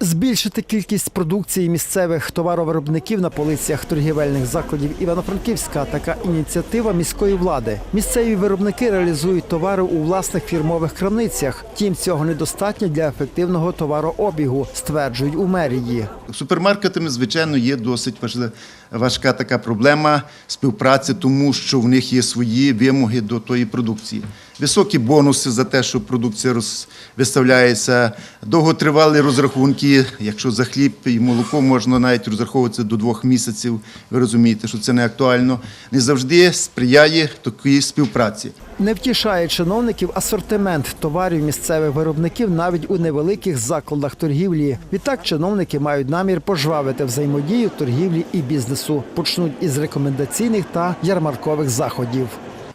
Збільшити кількість продукції місцевих товаровиробників на полицях торгівельних закладів Івано-Франківська така ініціатива міської влади. Місцеві виробники реалізують товари у власних фірмових крамницях. Втім, цього недостатньо для ефективного товарообігу, стверджують у мерії. Супермаркетами, звичайно, є досить важка така проблема співпраці, тому що в них є свої вимоги до тої продукції. Високі бонуси за те, що продукція виставляється, довготривалі розрахунки. Якщо за хліб і молоко можна навіть розраховуватися до двох місяців, ви розумієте, що це не актуально. Не завжди сприяє такій співпраці. Не втішає чиновників асортимент товарів місцевих виробників навіть у невеликих закладах торгівлі. Відтак чиновники мають намір пожвавити взаємодію торгівлі і бізнесу. Почнуть із рекомендаційних та ярмаркових заходів.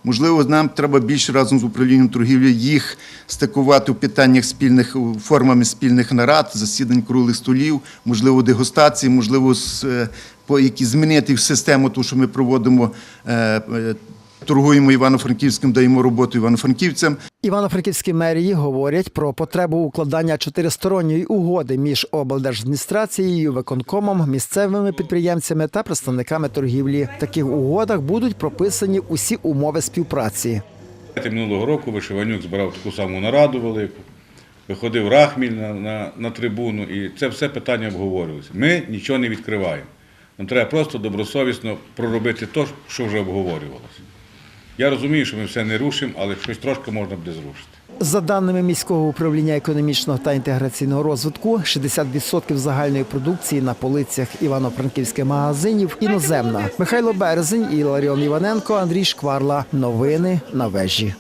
Можливо, нам треба більше разом з управлінням торгівлі їх стикувати у питаннях спільних формами спільних нарад, засідань круглих столів, можливо, дегустації, можливо, е, по які змінити систему, ту, що ми проводимо. Торгуємо Івано-Франківським, даємо роботу івано-франківцям. Івано-Франківські мерії говорять про потребу укладання чотиристоронньої угоди між облдержадміністрацією, виконкомом, місцевими підприємцями та представниками торгівлі. В таких угодах будуть прописані усі умови співпраці. Минулого року Вишиванюк збирав таку саму нараду велику, виходив Рахміль на, на, на трибуну, і це все питання обговорювалося. Ми нічого не відкриваємо. Нам треба просто добросовісно проробити те, що вже обговорювалося. Я розумію, що ми все не рушимо, але щось трошки можна буде зрушити. За даними міського управління економічного та інтеграційного розвитку, 60% загальної продукції на полицях івано-франківських магазинів іноземна. Михайло Березень і Ларіон Іваненко, Андрій Шкварла. Новини на вежі.